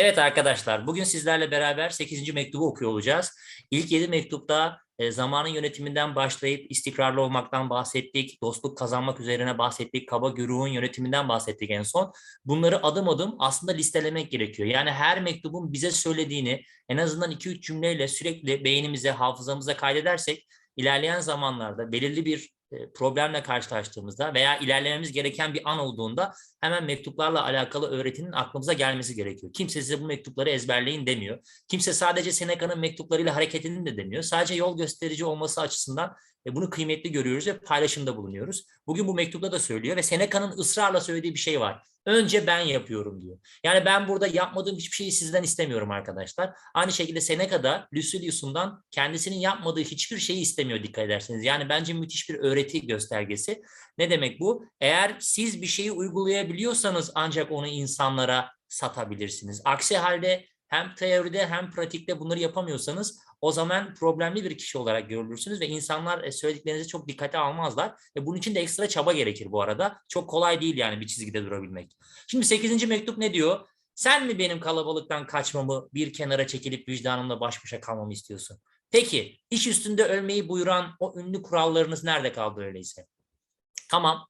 Evet arkadaşlar, bugün sizlerle beraber 8. mektubu okuyor olacağız. İlk 7 mektupta e, zamanın yönetiminden başlayıp istikrarlı olmaktan bahsettik, dostluk kazanmak üzerine bahsettik, kaba güruhun yönetiminden bahsettik en son. Bunları adım adım aslında listelemek gerekiyor. Yani her mektubun bize söylediğini en azından 2-3 cümleyle sürekli beynimize, hafızamıza kaydedersek ilerleyen zamanlarda belirli bir problemle karşılaştığımızda veya ilerlememiz gereken bir an olduğunda hemen mektuplarla alakalı öğretinin aklımıza gelmesi gerekiyor. Kimse size bu mektupları ezberleyin demiyor. Kimse sadece Seneca'nın mektuplarıyla hareket edin de demiyor. Sadece yol gösterici olması açısından e, bunu kıymetli görüyoruz ve paylaşımda bulunuyoruz. Bugün bu mektupta da söylüyor ve Seneca'nın ısrarla söylediği bir şey var. Önce ben yapıyorum diyor. Yani ben burada yapmadığım hiçbir şeyi sizden istemiyorum arkadaşlar. Aynı şekilde Seneca da Lucilius'undan kendisinin yapmadığı hiçbir şeyi istemiyor dikkat ederseniz. Yani bence müthiş bir öğreti göstergesi. Ne demek bu? Eğer siz bir şeyi uygulayabiliyorsanız ancak onu insanlara satabilirsiniz. Aksi halde hem teoride hem pratikte bunları yapamıyorsanız o zaman problemli bir kişi olarak görülürsünüz ve insanlar e, söylediklerinizi çok dikkate almazlar. Ve bunun için de ekstra çaba gerekir bu arada. Çok kolay değil yani bir çizgide durabilmek. Şimdi 8. mektup ne diyor? Sen mi benim kalabalıktan kaçmamı, bir kenara çekilip vicdanımla baş başa kalmamı istiyorsun? Peki, iş üstünde ölmeyi buyuran o ünlü kurallarınız nerede kaldı öyleyse? Tamam,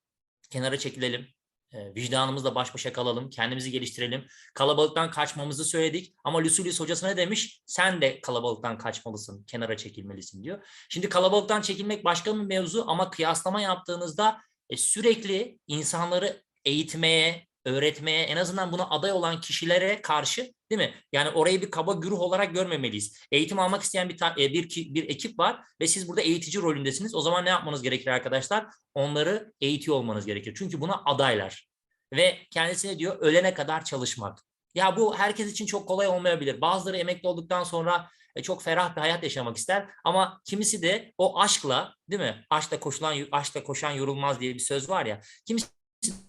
kenara çekilelim. Vicdanımızla baş başa kalalım, kendimizi geliştirelim. Kalabalıktan kaçmamızı söyledik ama Lucilius hocası ne demiş? Sen de kalabalıktan kaçmalısın, kenara çekilmelisin diyor. Şimdi kalabalıktan çekilmek başka bir mevzu ama kıyaslama yaptığınızda e, sürekli insanları eğitmeye, öğretmeye, en azından buna aday olan kişilere karşı değil mi? Yani orayı bir kaba güruh olarak görmemeliyiz. Eğitim almak isteyen bir bir bir ekip var ve siz burada eğitici rolündesiniz. O zaman ne yapmanız gerekir arkadaşlar? Onları eğitiyor olmanız gerekir. Çünkü buna adaylar. Ve kendisine diyor ölene kadar çalışmak. Ya bu herkes için çok kolay olmayabilir. Bazıları emekli olduktan sonra e, çok ferah bir hayat yaşamak ister ama kimisi de o aşkla değil mi? Aşkla koşulan aşkla koşan yorulmaz diye bir söz var ya. Kimisi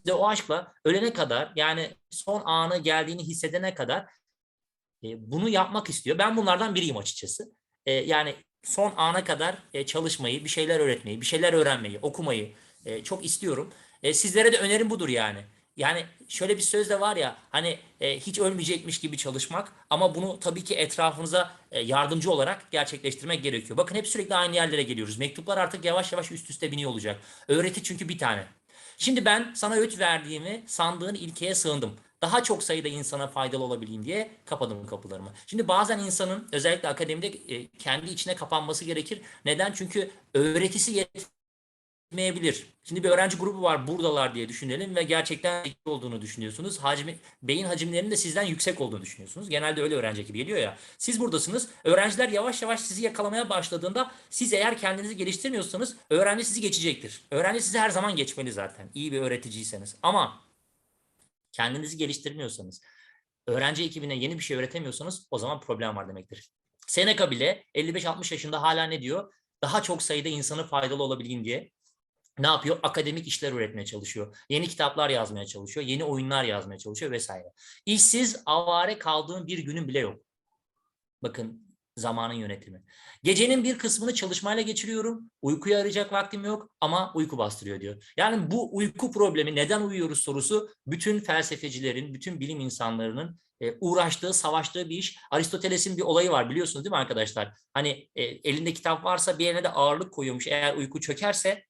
de o aşkla ölene kadar yani son anı geldiğini hissedene kadar e, bunu yapmak istiyor. Ben bunlardan biriyim açıkçası. E, yani son ana kadar e, çalışmayı, bir şeyler öğretmeyi, bir şeyler öğrenmeyi, okumayı e, çok istiyorum. E, sizlere de önerim budur yani. Yani şöyle bir söz de var ya hani e, hiç ölmeyecekmiş gibi çalışmak ama bunu tabii ki etrafınıza e, yardımcı olarak gerçekleştirmek gerekiyor. Bakın hep sürekli aynı yerlere geliyoruz. Mektuplar artık yavaş yavaş üst üste biniyor olacak. Öğreti çünkü bir tane. Şimdi ben sana öğüt verdiğimi sandığın ilkeye sığındım. Daha çok sayıda insana faydalı olabileyim diye kapadım kapılarımı. Şimdi bazen insanın özellikle akademide e, kendi içine kapanması gerekir. Neden? Çünkü öğretisi yetmeyebilir. Şimdi bir öğrenci grubu var buradalar diye düşünelim ve gerçekten zeki olduğunu düşünüyorsunuz. Hacmi, beyin hacimlerinin de sizden yüksek olduğunu düşünüyorsunuz. Genelde öyle öğrenci gibi geliyor ya. Siz buradasınız. Öğrenciler yavaş yavaş sizi yakalamaya başladığında siz eğer kendinizi geliştirmiyorsanız öğrenci sizi geçecektir. Öğrenci sizi her zaman geçmeli zaten. İyi bir öğreticiyseniz. Ama kendinizi geliştirmiyorsanız, öğrenci ekibine yeni bir şey öğretemiyorsanız o zaman problem var demektir. Seneca bile 55-60 yaşında hala ne diyor? Daha çok sayıda insanı faydalı olabileyim diye ne yapıyor? Akademik işler üretmeye çalışıyor. Yeni kitaplar yazmaya çalışıyor. Yeni oyunlar yazmaya çalışıyor vesaire. İşsiz, avare kaldığın bir günün bile yok. Bakın zamanın yönetimi. Gecenin bir kısmını çalışmayla geçiriyorum. Uykuya arayacak vaktim yok ama uyku bastırıyor diyor. Yani bu uyku problemi neden uyuyoruz sorusu bütün felsefecilerin, bütün bilim insanlarının e, uğraştığı, savaştığı bir iş. Aristoteles'in bir olayı var biliyorsunuz değil mi arkadaşlar? Hani e, elinde kitap varsa bir yerine de ağırlık koyuyormuş. Eğer uyku çökerse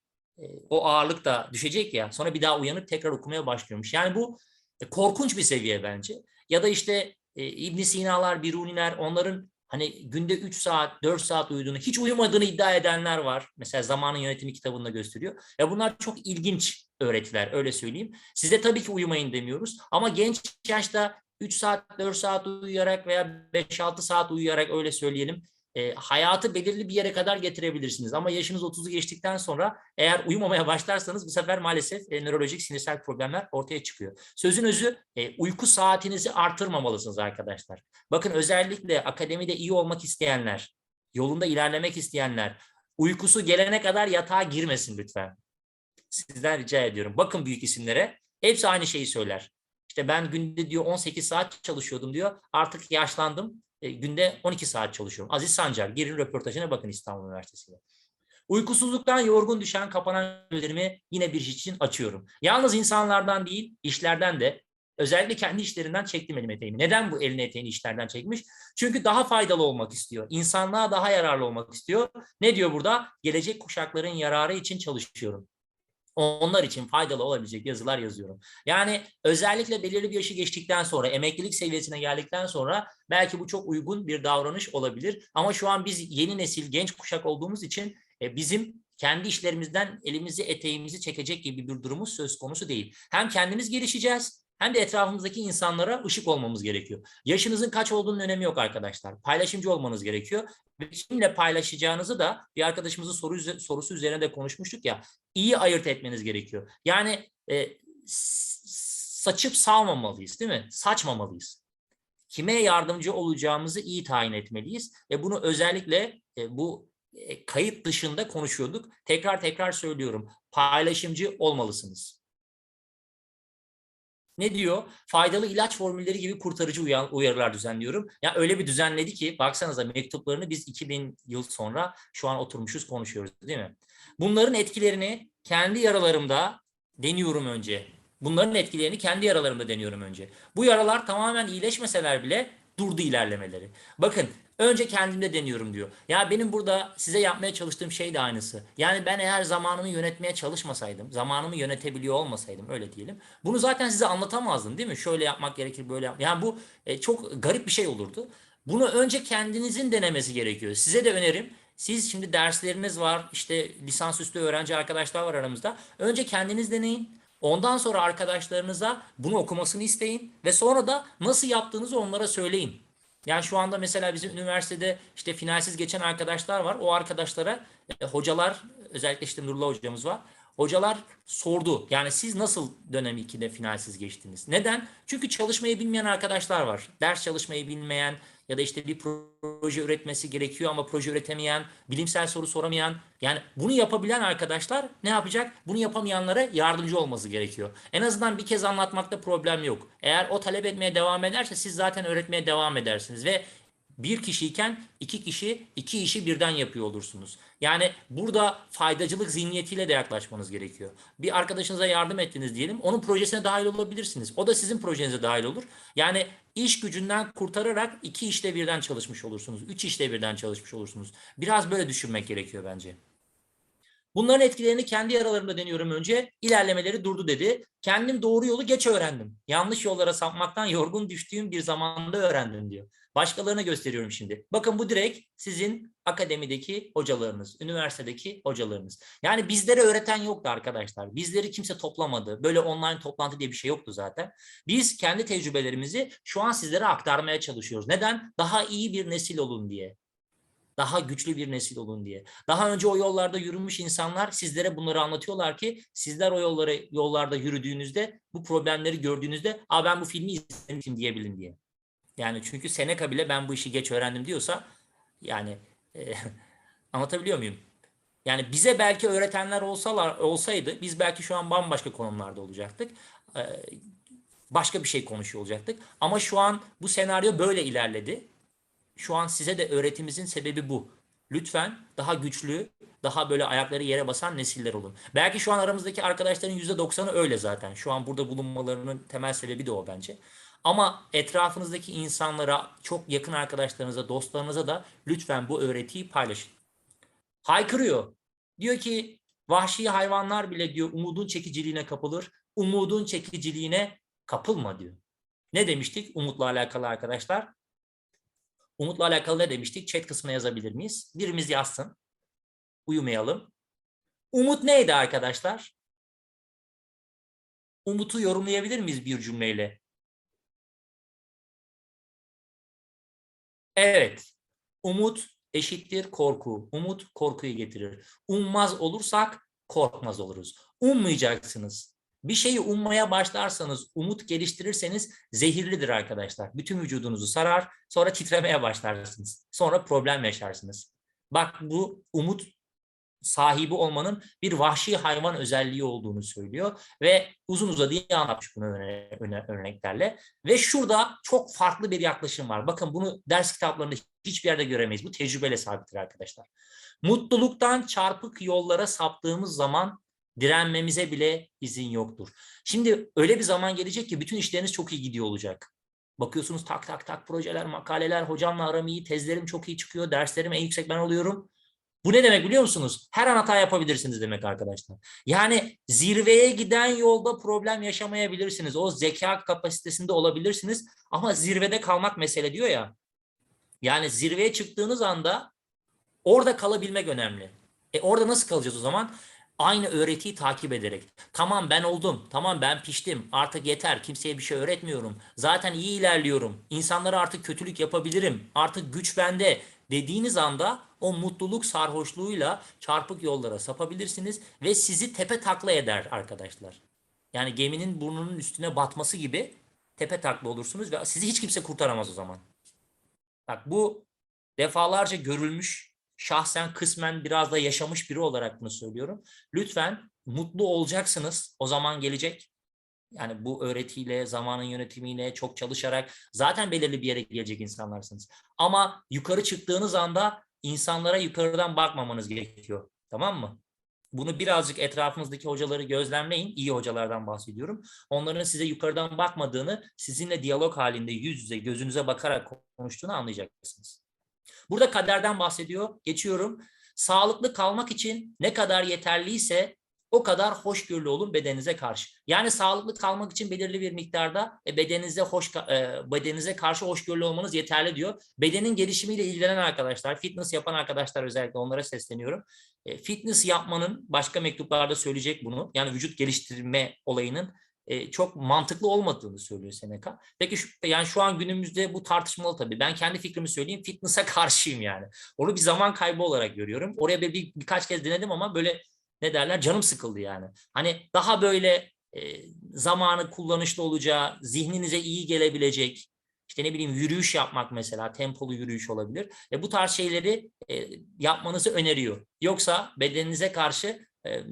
o ağırlık da düşecek ya. Sonra bir daha uyanıp tekrar okumaya başlıyormuş. Yani bu e, korkunç bir seviye bence. Ya da işte e, İbn Sina'lar, Biruniler onların hani günde 3 saat, 4 saat uyuduğunu, hiç uyumadığını iddia edenler var. Mesela Zamanın Yönetimi kitabında gösteriyor. Ya bunlar çok ilginç öğretiler, öyle söyleyeyim. Size tabii ki uyumayın demiyoruz ama genç yaşta 3 saat, 4 saat uyuyarak veya 5-6 saat uyuyarak öyle söyleyelim e, hayatı belirli bir yere kadar getirebilirsiniz. Ama yaşınız 30'u geçtikten sonra eğer uyumamaya başlarsanız bu sefer maalesef e, nörolojik sinirsel problemler ortaya çıkıyor. Sözün özü e, uyku saatinizi artırmamalısınız arkadaşlar. Bakın özellikle akademide iyi olmak isteyenler, yolunda ilerlemek isteyenler uykusu gelene kadar yatağa girmesin lütfen. Sizden rica ediyorum. Bakın büyük isimlere hepsi aynı şeyi söyler. İşte ben günde diyor 18 saat çalışıyordum diyor. Artık yaşlandım e, günde 12 saat çalışıyorum. Aziz Sancar, girin röportajına bakın İstanbul Üniversitesi'ne. Uykusuzluktan yorgun düşen kapanan gözlerimi yine bir iş için açıyorum. Yalnız insanlardan değil, işlerden de özellikle kendi işlerinden çektim elime eteğimi. Neden bu elini eteğini işlerden çekmiş? Çünkü daha faydalı olmak istiyor. İnsanlığa daha yararlı olmak istiyor. Ne diyor burada? Gelecek kuşakların yararı için çalışıyorum onlar için faydalı olabilecek yazılar yazıyorum. Yani özellikle belirli bir yaşı geçtikten sonra, emeklilik seviyesine geldikten sonra belki bu çok uygun bir davranış olabilir. Ama şu an biz yeni nesil, genç kuşak olduğumuz için e, bizim kendi işlerimizden elimizi, eteğimizi çekecek gibi bir durumumuz söz konusu değil. Hem kendimiz gelişeceğiz, hem de etrafımızdaki insanlara ışık olmamız gerekiyor. Yaşınızın kaç olduğunun önemi yok arkadaşlar. Paylaşımcı olmanız gerekiyor. Ve kimle paylaşacağınızı da bir arkadaşımızın soru, sorusu üzerine de konuşmuştuk ya. iyi ayırt etmeniz gerekiyor. Yani e, saçıp salmamalıyız değil mi? Saçmamalıyız. Kime yardımcı olacağımızı iyi tayin etmeliyiz. Ve bunu özellikle e, bu e, kayıt dışında konuşuyorduk. Tekrar tekrar söylüyorum. Paylaşımcı olmalısınız ne diyor? Faydalı ilaç formülleri gibi kurtarıcı uyarılar düzenliyorum. Ya öyle bir düzenledi ki baksanıza mektuplarını biz 2000 yıl sonra şu an oturmuşuz konuşuyoruz değil mi? Bunların etkilerini kendi yaralarımda deniyorum önce. Bunların etkilerini kendi yaralarımda deniyorum önce. Bu yaralar tamamen iyileşmeseler bile durdu ilerlemeleri. Bakın Önce kendimde deniyorum diyor. Ya benim burada size yapmaya çalıştığım şey de aynısı. Yani ben eğer zamanımı yönetmeye çalışmasaydım, zamanımı yönetebiliyor olmasaydım öyle diyelim. Bunu zaten size anlatamazdım değil mi? Şöyle yapmak gerekir, böyle yapmak. Yani bu e, çok garip bir şey olurdu. Bunu önce kendinizin denemesi gerekiyor. Size de önerim. Siz şimdi dersleriniz var, işte lisansüstü öğrenci arkadaşlar var aramızda. Önce kendiniz deneyin. Ondan sonra arkadaşlarınıza bunu okumasını isteyin ve sonra da nasıl yaptığınızı onlara söyleyin. Yani şu anda mesela bizim üniversitede işte finalsiz geçen arkadaşlar var. O arkadaşlara e, hocalar özellikle işte Nurullah hocamız var. Hocalar sordu. Yani siz nasıl dönem 2'de finalsiz geçtiniz? Neden? Çünkü çalışmayı bilmeyen arkadaşlar var. Ders çalışmayı bilmeyen, ya da işte bir proje üretmesi gerekiyor ama proje üretemeyen, bilimsel soru soramayan yani bunu yapabilen arkadaşlar ne yapacak? Bunu yapamayanlara yardımcı olması gerekiyor. En azından bir kez anlatmakta problem yok. Eğer o talep etmeye devam ederse siz zaten öğretmeye devam edersiniz ve bir kişiyken iki kişi iki işi birden yapıyor olursunuz. Yani burada faydacılık zihniyetiyle de yaklaşmanız gerekiyor. Bir arkadaşınıza yardım ettiniz diyelim. Onun projesine dahil olabilirsiniz. O da sizin projenize dahil olur. Yani iş gücünden kurtararak iki işte birden çalışmış olursunuz. Üç işte birden çalışmış olursunuz. Biraz böyle düşünmek gerekiyor bence. Bunların etkilerini kendi yaralarımda deniyorum önce. İlerlemeleri durdu dedi. Kendim doğru yolu geç öğrendim. Yanlış yollara sapmaktan yorgun düştüğüm bir zamanda öğrendim diyor. Başkalarına gösteriyorum şimdi. Bakın bu direkt sizin akademideki hocalarınız, üniversitedeki hocalarınız. Yani bizlere öğreten yoktu arkadaşlar. Bizleri kimse toplamadı. Böyle online toplantı diye bir şey yoktu zaten. Biz kendi tecrübelerimizi şu an sizlere aktarmaya çalışıyoruz. Neden? Daha iyi bir nesil olun diye daha güçlü bir nesil olun diye. Daha önce o yollarda yürümüş insanlar sizlere bunları anlatıyorlar ki sizler o yolları yollarda yürüdüğünüzde bu problemleri gördüğünüzde "Aa ben bu filmi izlemişim." diyebilin diye. Yani çünkü Seneca bile ben bu işi geç öğrendim diyorsa yani e, anlatabiliyor muyum? Yani bize belki öğretenler olsalar olsaydı biz belki şu an bambaşka konumlarda olacaktık. E, başka bir şey konuşuyor olacaktık. Ama şu an bu senaryo böyle ilerledi. Şu an size de öğretimizin sebebi bu. Lütfen daha güçlü, daha böyle ayakları yere basan nesiller olun. Belki şu an aramızdaki arkadaşların %90'ı öyle zaten. Şu an burada bulunmalarının temel sebebi de o bence. Ama etrafınızdaki insanlara, çok yakın arkadaşlarınıza, dostlarınıza da lütfen bu öğretiyi paylaşın. Haykırıyor. Diyor ki vahşi hayvanlar bile diyor umudun çekiciliğine kapılır. Umudun çekiciliğine kapılma diyor. Ne demiştik umutla alakalı arkadaşlar? Umutla alakalı ne demiştik? Chat kısmına yazabilir miyiz? Birimiz yazsın. Uyumayalım. Umut neydi arkadaşlar? Umut'u yorumlayabilir miyiz bir cümleyle? Evet. Umut eşittir korku. Umut korkuyu getirir. Ummaz olursak korkmaz oluruz. Ummayacaksınız. Bir şeyi ummaya başlarsanız, umut geliştirirseniz zehirlidir arkadaşlar. Bütün vücudunuzu sarar, sonra titremeye başlarsınız. Sonra problem yaşarsınız. Bak bu umut sahibi olmanın bir vahşi hayvan özelliği olduğunu söylüyor ve uzun uzadıya anlatmış bunu örneklerle. Ve şurada çok farklı bir yaklaşım var. Bakın bunu ders kitaplarında hiçbir yerde göremeyiz. Bu tecrübeyle sabittir arkadaşlar. Mutluluktan çarpık yollara saptığımız zaman Direnmemize bile izin yoktur. Şimdi öyle bir zaman gelecek ki bütün işleriniz çok iyi gidiyor olacak. Bakıyorsunuz tak tak tak projeler, makaleler, hocamla aram iyi, tezlerim çok iyi çıkıyor, derslerim en yüksek ben oluyorum. Bu ne demek biliyor musunuz? Her an hata yapabilirsiniz demek arkadaşlar. Yani zirveye giden yolda problem yaşamayabilirsiniz. O zeka kapasitesinde olabilirsiniz ama zirvede kalmak mesele diyor ya. Yani zirveye çıktığınız anda orada kalabilmek önemli. E orada nasıl kalacağız o zaman? Aynı öğretiyi takip ederek. Tamam ben oldum. Tamam ben piştim. Artık yeter. Kimseye bir şey öğretmiyorum. Zaten iyi ilerliyorum. İnsanlara artık kötülük yapabilirim. Artık güç bende dediğiniz anda o mutluluk sarhoşluğuyla çarpık yollara sapabilirsiniz ve sizi tepe takla eder arkadaşlar. Yani geminin burnunun üstüne batması gibi tepe takla olursunuz ve sizi hiç kimse kurtaramaz o zaman. Bak bu defalarca görülmüş, şahsen kısmen biraz da yaşamış biri olarak bunu söylüyorum. Lütfen mutlu olacaksınız. O zaman gelecek. Yani bu öğretiyle, zamanın yönetimiyle, çok çalışarak zaten belirli bir yere gelecek insanlarsınız. Ama yukarı çıktığınız anda insanlara yukarıdan bakmamanız gerekiyor. Tamam mı? Bunu birazcık etrafınızdaki hocaları gözlemleyin. İyi hocalardan bahsediyorum. Onların size yukarıdan bakmadığını, sizinle diyalog halinde yüz yüze, gözünüze bakarak konuştuğunu anlayacaksınız. Burada kaderden bahsediyor. Geçiyorum. Sağlıklı kalmak için ne kadar yeterliyse o kadar hoşgörülü olun bedeninize karşı. Yani sağlıklı kalmak için belirli bir miktarda e, bedeninize hoş e, bedeninize karşı hoşgörülü olmanız yeterli diyor. Bedenin gelişimiyle ilgilenen arkadaşlar, fitness yapan arkadaşlar özellikle onlara sesleniyorum. E, fitness yapmanın başka mektuplarda söyleyecek bunu. Yani vücut geliştirme olayının e, çok mantıklı olmadığını söylüyor Seneca. Peki şu, yani şu an günümüzde bu tartışmalı tabii. Ben kendi fikrimi söyleyeyim. Fitness'a karşıyım yani. Onu bir zaman kaybı olarak görüyorum. Oraya bir, bir birkaç kez denedim ama böyle ne derler canım sıkıldı yani. Hani daha böyle e, zamanı kullanışlı olacağı, zihninize iyi gelebilecek, işte ne bileyim yürüyüş yapmak mesela, tempolu yürüyüş olabilir. E, bu tarz şeyleri e, yapmanızı öneriyor. Yoksa bedeninize karşı e,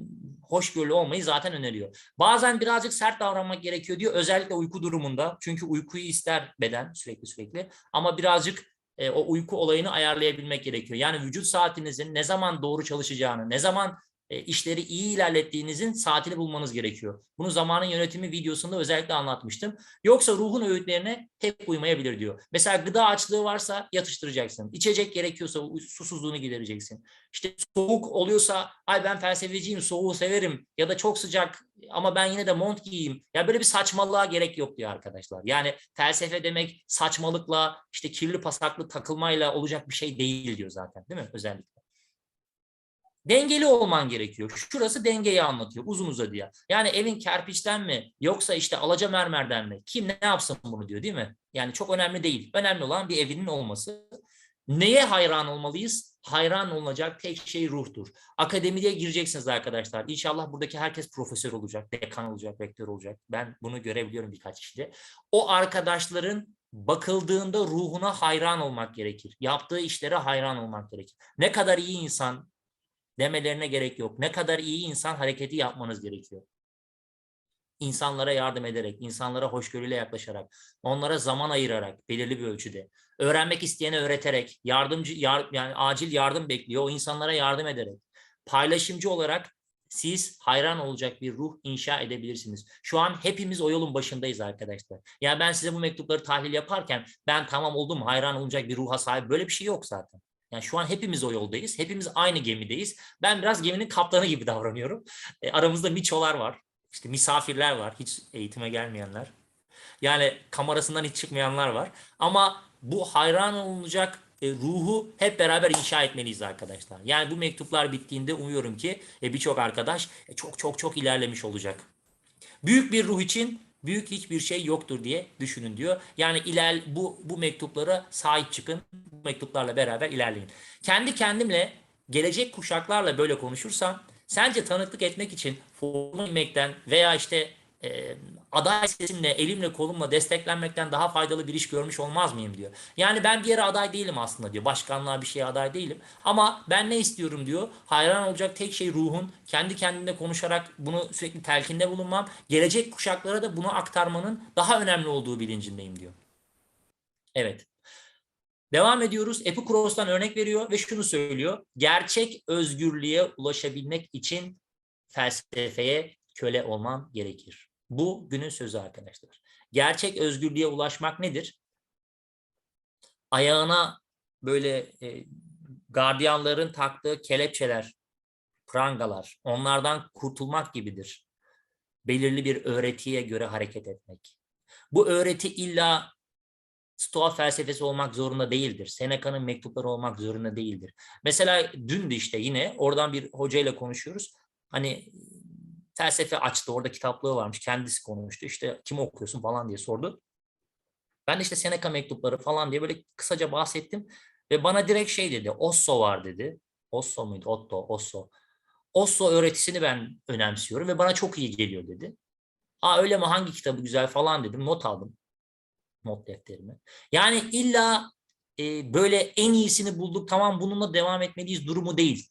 hoşgörülü olmayı zaten öneriyor. Bazen birazcık sert davranmak gerekiyor diyor. Özellikle uyku durumunda. Çünkü uykuyu ister beden sürekli sürekli. Ama birazcık e, o uyku olayını ayarlayabilmek gerekiyor. Yani vücut saatinizin ne zaman doğru çalışacağını, ne zaman e, işleri iyi ilerlettiğinizin saatini bulmanız gerekiyor. Bunu zamanın yönetimi videosunda özellikle anlatmıştım. Yoksa ruhun öğütlerine hep uymayabilir diyor. Mesela gıda açlığı varsa yatıştıracaksın. İçecek gerekiyorsa susuzluğunu gidereceksin. İşte soğuk oluyorsa ay ben felsefeciyim soğuğu severim ya da çok sıcak ama ben yine de mont giyeyim. Ya böyle bir saçmalığa gerek yok diyor arkadaşlar. Yani felsefe demek saçmalıkla işte kirli pasaklı takılmayla olacak bir şey değil diyor zaten değil mi özellikle. Dengeli olman gerekiyor. Şurası dengeyi anlatıyor uzun uzadıya. Yani evin kerpiçten mi yoksa işte alaca mermerden mi? Kim ne yapsın bunu diyor değil mi? Yani çok önemli değil. Önemli olan bir evinin olması. Neye hayran olmalıyız? Hayran olunacak tek şey ruhtur. Akademiye gireceksiniz arkadaşlar. İnşallah buradaki herkes profesör olacak, dekan olacak, rektör olacak. Ben bunu görebiliyorum birkaç kişide. O arkadaşların bakıldığında ruhuna hayran olmak gerekir. Yaptığı işlere hayran olmak gerekir. Ne kadar iyi insan, demelerine gerek yok. Ne kadar iyi insan hareketi yapmanız gerekiyor. İnsanlara yardım ederek, insanlara hoşgörüyle yaklaşarak, onlara zaman ayırarak belirli bir ölçüde, öğrenmek isteyene öğreterek, yardımcı yar, yani acil yardım bekliyor, o insanlara yardım ederek, paylaşımcı olarak siz hayran olacak bir ruh inşa edebilirsiniz. Şu an hepimiz o yolun başındayız arkadaşlar. Yani ben size bu mektupları tahlil yaparken ben tamam oldum hayran olacak bir ruha sahip böyle bir şey yok zaten. Yani şu an hepimiz o yoldayız. Hepimiz aynı gemideyiz. Ben biraz geminin kaptanı gibi davranıyorum. E, aramızda miçolar var. İşte misafirler var. Hiç eğitime gelmeyenler. Yani kamerasından hiç çıkmayanlar var. Ama bu hayran olunacak e, ruhu hep beraber inşa etmeliyiz arkadaşlar. Yani bu mektuplar bittiğinde umuyorum ki e, birçok arkadaş e, çok çok çok ilerlemiş olacak. Büyük bir ruh için büyük hiçbir şey yoktur diye düşünün diyor. Yani iler bu bu mektuplara sahip çıkın. Bu mektuplarla beraber ilerleyin. Kendi kendimle gelecek kuşaklarla böyle konuşursam sence tanıklık etmek için forma inmekten veya işte e, aday sesimle, elimle, kolumla desteklenmekten daha faydalı bir iş görmüş olmaz mıyım diyor. Yani ben bir yere aday değilim aslında diyor. Başkanlığa bir şeye aday değilim. Ama ben ne istiyorum diyor. Hayran olacak tek şey ruhun. Kendi kendine konuşarak bunu sürekli telkinde bulunmam. Gelecek kuşaklara da bunu aktarmanın daha önemli olduğu bilincindeyim diyor. Evet. Devam ediyoruz. Epikuros'tan örnek veriyor ve şunu söylüyor. Gerçek özgürlüğe ulaşabilmek için felsefeye köle olman gerekir. Bu günün sözü arkadaşlar. Gerçek özgürlüğe ulaşmak nedir? Ayağına böyle e, gardiyanların taktığı kelepçeler, prangalar, onlardan kurtulmak gibidir. Belirli bir öğretiye göre hareket etmek. Bu öğreti illa Stoa felsefesi olmak zorunda değildir. Seneca'nın mektupları olmak zorunda değildir. Mesela dün de işte yine oradan bir hocayla konuşuyoruz. Hani felsefe açtı. Orada kitaplığı varmış. Kendisi konuştu. İşte kim okuyorsun falan diye sordu. Ben de işte Seneca mektupları falan diye böyle kısaca bahsettim. Ve bana direkt şey dedi. Osso var dedi. Osso muydu? Otto, Osso. Osso öğretisini ben önemsiyorum ve bana çok iyi geliyor dedi. Aa öyle mi hangi kitabı güzel falan dedim. Not aldım. Not defterime. Yani illa e, böyle en iyisini bulduk tamam bununla devam etmeliyiz durumu değil.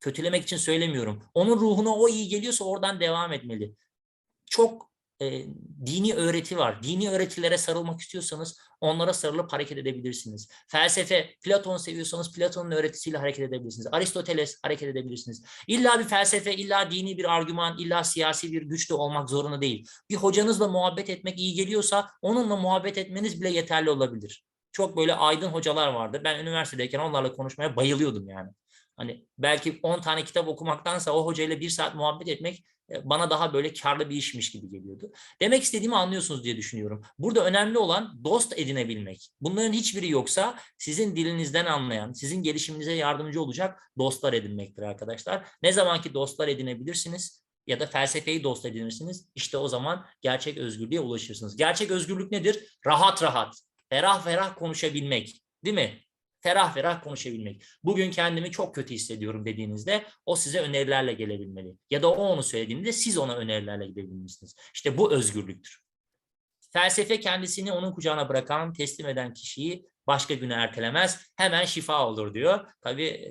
Kötülemek için söylemiyorum. Onun ruhuna o iyi geliyorsa oradan devam etmeli. Çok e, dini öğreti var. Dini öğretilere sarılmak istiyorsanız onlara sarılıp hareket edebilirsiniz. Felsefe, Platon seviyorsanız Platon'un öğretisiyle hareket edebilirsiniz. Aristoteles hareket edebilirsiniz. İlla bir felsefe, illa dini bir argüman, illa siyasi bir güç de olmak zorunda değil. Bir hocanızla muhabbet etmek iyi geliyorsa onunla muhabbet etmeniz bile yeterli olabilir. Çok böyle aydın hocalar vardı. Ben üniversitedeyken onlarla konuşmaya bayılıyordum yani. Hani belki 10 tane kitap okumaktansa o hocayla bir saat muhabbet etmek e, bana daha böyle karlı bir işmiş gibi geliyordu. Demek istediğimi anlıyorsunuz diye düşünüyorum. Burada önemli olan dost edinebilmek. Bunların hiçbiri yoksa sizin dilinizden anlayan, sizin gelişiminize yardımcı olacak dostlar edinmektir arkadaşlar. Ne zamanki dostlar edinebilirsiniz ya da felsefeyi dost edinirsiniz işte o zaman gerçek özgürlüğe ulaşırsınız. Gerçek özgürlük nedir? Rahat rahat, ferah ferah konuşabilmek değil mi? Ferah ferah konuşabilmek. Bugün kendimi çok kötü hissediyorum dediğinizde o size önerilerle gelebilmeli. Ya da o onu söylediğinde siz ona önerilerle gidebilmelisiniz. İşte bu özgürlüktür. Felsefe kendisini onun kucağına bırakan, teslim eden kişiyi başka güne ertelemez. Hemen şifa olur diyor. Tabii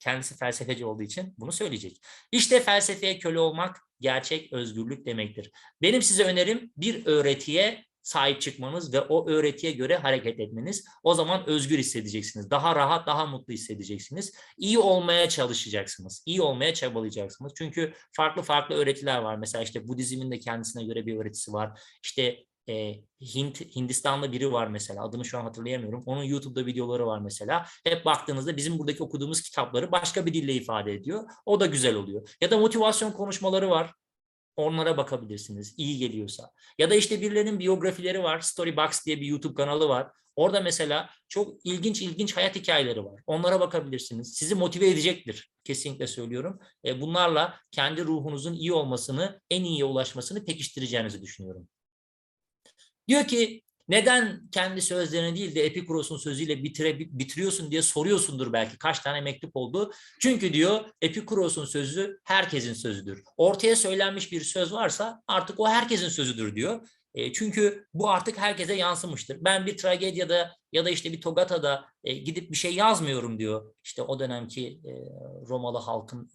kendisi felsefeci olduğu için bunu söyleyecek. İşte felsefeye köle olmak gerçek özgürlük demektir. Benim size önerim bir öğretiye sahip çıkmanız ve o öğretiye göre hareket etmeniz. O zaman özgür hissedeceksiniz. Daha rahat, daha mutlu hissedeceksiniz. İyi olmaya çalışacaksınız. İyi olmaya çabalayacaksınız. Çünkü farklı farklı öğretiler var. Mesela işte Budizmin de kendisine göre bir öğretisi var. İşte e, Hint Hindistanlı biri var mesela adını şu an hatırlayamıyorum. Onun YouTube'da videoları var mesela. Hep baktığınızda bizim buradaki okuduğumuz kitapları başka bir dille ifade ediyor. O da güzel oluyor. Ya da motivasyon konuşmaları var. Onlara bakabilirsiniz iyi geliyorsa. Ya da işte birilerinin biyografileri var. Storybox diye bir YouTube kanalı var. Orada mesela çok ilginç ilginç hayat hikayeleri var. Onlara bakabilirsiniz. Sizi motive edecektir. Kesinlikle söylüyorum. E, bunlarla kendi ruhunuzun iyi olmasını, en iyiye ulaşmasını pekiştireceğinizi düşünüyorum. Diyor ki neden kendi sözlerini değil de Epikuros'un sözüyle bitire, bitiriyorsun diye soruyorsundur belki kaç tane mektup oldu. Çünkü diyor Epikuros'un sözü herkesin sözüdür. Ortaya söylenmiş bir söz varsa artık o herkesin sözüdür diyor. E, çünkü bu artık herkese yansımıştır. Ben bir tragedyada ya da işte bir Togata'da e, gidip bir şey yazmıyorum diyor. İşte o dönemki e, Romalı halkın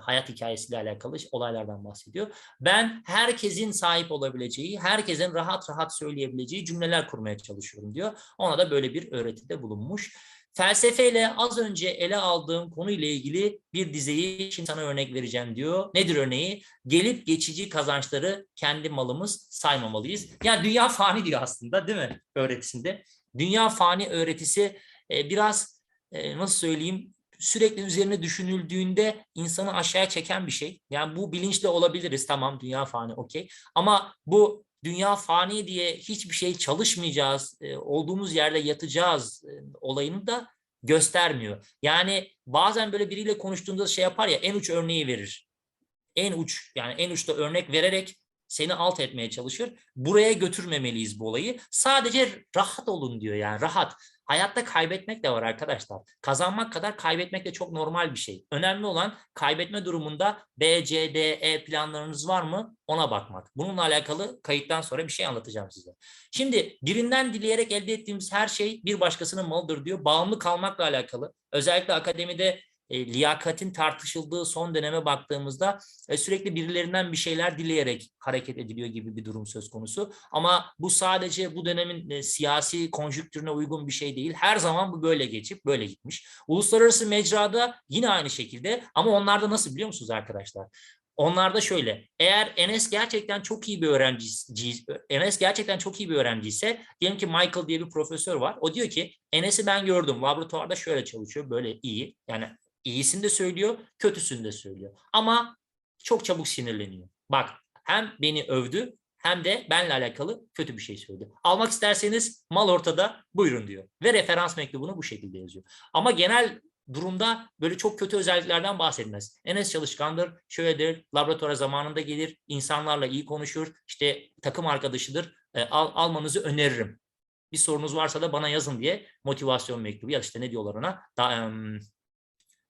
hayat hikayesiyle alakalı olaylardan bahsediyor. Ben herkesin sahip olabileceği, herkesin rahat rahat söyleyebileceği cümleler kurmaya çalışıyorum diyor. Ona da böyle bir öğretide bulunmuş. Felsefeyle az önce ele aldığım konuyla ilgili bir dizeyi şimdi sana örnek vereceğim diyor. Nedir örneği? Gelip geçici kazançları kendi malımız saymamalıyız. Yani dünya fani diyor aslında değil mi öğretisinde? Dünya fani öğretisi e, biraz e, nasıl söyleyeyim sürekli üzerine düşünüldüğünde insanı aşağıya çeken bir şey. Yani bu bilinçli olabiliriz tamam dünya fani okey. Ama bu dünya fani diye hiçbir şey çalışmayacağız, e, olduğumuz yerde yatacağız e, olayını da göstermiyor. Yani bazen böyle biriyle konuştuğunda şey yapar ya en uç örneği verir. En uç yani en uçta örnek vererek seni alt etmeye çalışır. Buraya götürmemeliyiz bu olayı. Sadece rahat olun diyor yani rahat. Hayatta kaybetmek de var arkadaşlar. Kazanmak kadar kaybetmek de çok normal bir şey. Önemli olan kaybetme durumunda B, C, D, E planlarınız var mı? Ona bakmak. Bununla alakalı kayıttan sonra bir şey anlatacağım size. Şimdi birinden dileyerek elde ettiğimiz her şey bir başkasının malıdır diyor. Bağımlı kalmakla alakalı. Özellikle akademide e, liyakatin tartışıldığı son döneme baktığımızda e, sürekli birilerinden bir şeyler dileyerek hareket ediliyor gibi bir durum söz konusu. Ama bu sadece bu dönemin e, siyasi konjüktürüne uygun bir şey değil. Her zaman bu böyle geçip böyle gitmiş. Uluslararası mecrada yine aynı şekilde ama onlarda nasıl biliyor musunuz arkadaşlar? Onlarda şöyle, eğer Enes gerçekten çok iyi bir öğrenci, Enes gerçekten çok iyi bir öğrenci ise, diyelim ki Michael diye bir profesör var. O diyor ki Enes'i ben gördüm, laboratuvarda şöyle çalışıyor, böyle iyi. Yani iyisini de söylüyor, kötüsünü de söylüyor. Ama çok çabuk sinirleniyor. Bak hem beni övdü hem de benle alakalı kötü bir şey söyledi. Almak isterseniz mal ortada buyurun diyor. Ve referans mektubunu bu şekilde yazıyor. Ama genel durumda böyle çok kötü özelliklerden bahsetmez. Enes çalışkandır, şöyledir, laboratuvara zamanında gelir, insanlarla iyi konuşur, işte takım arkadaşıdır, e, al, almanızı öneririm. Bir sorunuz varsa da bana yazın diye motivasyon mektubu ya işte ne diyorlar ona, da, um,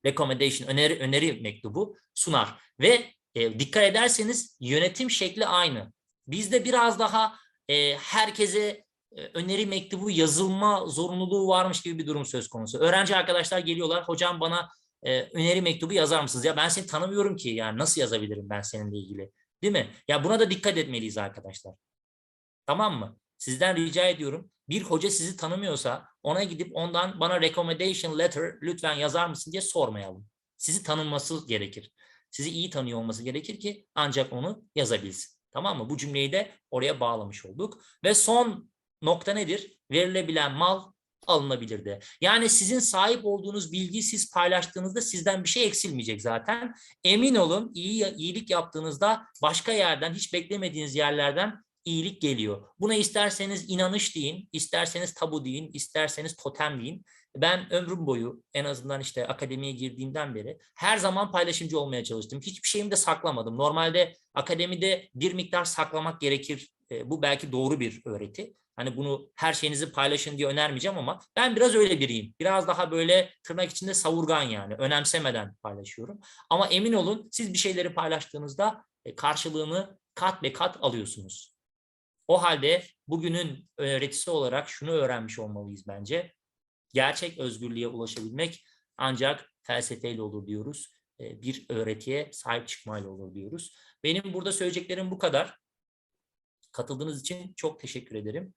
recommendation, öneri, öneri mektubu sunar. Ve e, dikkat ederseniz yönetim şekli aynı. Bizde biraz daha e, herkese e, öneri mektubu yazılma zorunluluğu varmış gibi bir durum söz konusu. Öğrenci arkadaşlar geliyorlar, hocam bana e, öneri mektubu yazar mısınız? Ya ben seni tanımıyorum ki yani nasıl yazabilirim ben seninle ilgili? Değil mi? Ya buna da dikkat etmeliyiz arkadaşlar. Tamam mı? Sizden rica ediyorum. Bir hoca sizi tanımıyorsa ona gidip ondan bana recommendation letter lütfen yazar mısın diye sormayalım. Sizi tanınması gerekir. Sizi iyi tanıyor olması gerekir ki ancak onu yazabilsin. Tamam mı? Bu cümleyi de oraya bağlamış olduk. Ve son nokta nedir? Verilebilen mal alınabilir de. Yani sizin sahip olduğunuz bilgiyi siz paylaştığınızda sizden bir şey eksilmeyecek zaten. Emin olun iyi iyilik yaptığınızda başka yerden hiç beklemediğiniz yerlerden iyilik geliyor. Buna isterseniz inanış deyin, isterseniz tabu deyin, isterseniz totem deyin. Ben ömrüm boyu en azından işte akademiye girdiğimden beri her zaman paylaşımcı olmaya çalıştım. Hiçbir şeyimi de saklamadım. Normalde akademide bir miktar saklamak gerekir. E, bu belki doğru bir öğreti. Hani bunu her şeyinizi paylaşın diye önermeyeceğim ama ben biraz öyle biriyim. Biraz daha böyle tırnak içinde savurgan yani önemsemeden paylaşıyorum. Ama emin olun siz bir şeyleri paylaştığınızda e, karşılığını kat be kat alıyorsunuz. O halde bugünün öğretisi olarak şunu öğrenmiş olmalıyız bence. Gerçek özgürlüğe ulaşabilmek ancak felsefeyle olur diyoruz. E, Bir öğretiye sahip çıkmayla olur diyoruz. Benim burada söyleyeceklerim bu kadar. Katıldığınız için çok teşekkür ederim.